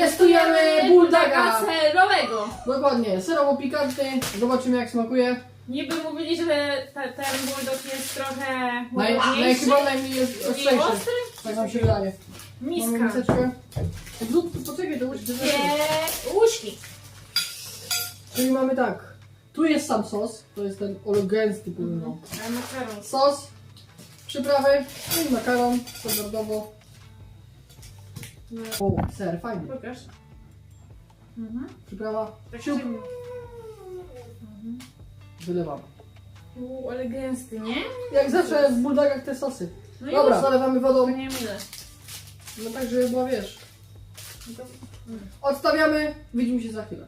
Testujemy bulldaga! serowego. Dokładnie, serowo pikantny. Zobaczymy jak smakuje. Niby mówili, że ta, ten bulldog jest trochę Naj, naj, chyba najmniej jest Mniej ostrzejszy. ostry? Tak nam się wydaje. Mamy Miska. miseczkę. Zrób, poczekaj, to łyżki. Dwie łyżki. Czyli mamy tak. Tu jest sam sos, to jest ten ologęsty no. A makaron. Sos, przyprawy i makaron standardowo. No, O, ser, fajny. Pokaż. Mhm. Przyprawa, Tak siup, się... wylewam. Uuu, ale gęsty, nie? Jak zawsze w buldagach te sosy. No Dobra, już. zalewamy To wodą, nie mylę. no tak żeby była, wiesz. No to- Odstawiamy, widzimy się za chwilę.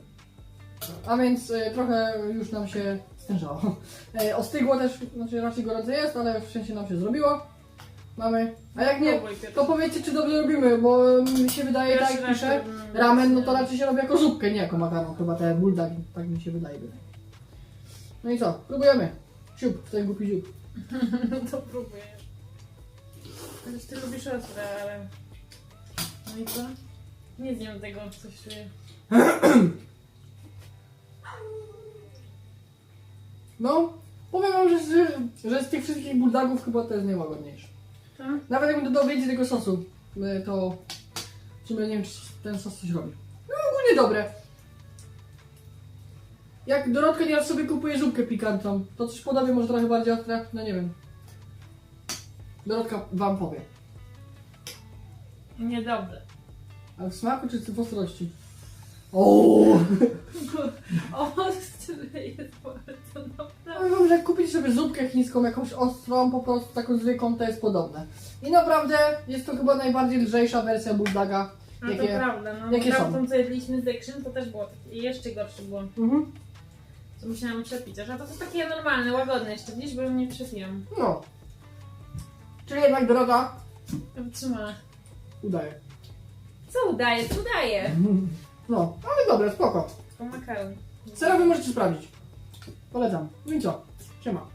A więc y, trochę już nam się stężało. E, ostygło też, znaczy raczej gorące jest, ale w sensie nam się zrobiło. Mamy. A jak nie, Próbuj, to powiedzcie czy dobrze robimy, bo mi się wydaje Pierwszy tak raz pisze. robimy. Ramen, no to raczej się robi jako zupkę, nie jako makaron, chyba te buldagi, tak mi się wydaje. No i co, próbujemy. Siup, w ten głupi ziup. No to próbujesz. Chociaż ty lubisz ostre, ale... No i co? Nie zjem tego, coś czuję. No, powiem wam, że, z- że z tych wszystkich buldagów chyba to jest najłagodniejszy. Tak? Nawet jakbym dodał więcej tego sosu, y, to w sumie nie wiem, czy ten sos coś robi. No ogólnie dobre. Jak Dorotka nieraz sobie kupuje zupkę pikantną, to coś podobnie, może trochę bardziej ostre, no nie wiem. Dorotka wam powie. Niedobre. Ale w smaku czy w ostrości? O! Ostry sobie zupkę chińską, jakąś ostrą, po prostu taką zwykłą, to jest podobne. I naprawdę jest to chyba najbardziej lżejsza wersja bulldaga. No to Jakie- prawda, no. jakie są? Tamtą, co jedliśmy z Action, to też było takie, jeszcze gorsze było. Mhm. To musiałam przepić, a to jest takie normalne, łagodne jeszcze, widzisz, bo nie przepiłam. No. Czyli jednak Dorota Wytrzymała. udaje. Co udaje, co udaje? No, ale dobra, spoko. To makaron. Serowy możecie sprawdzić. Polecam. No i co? Siema.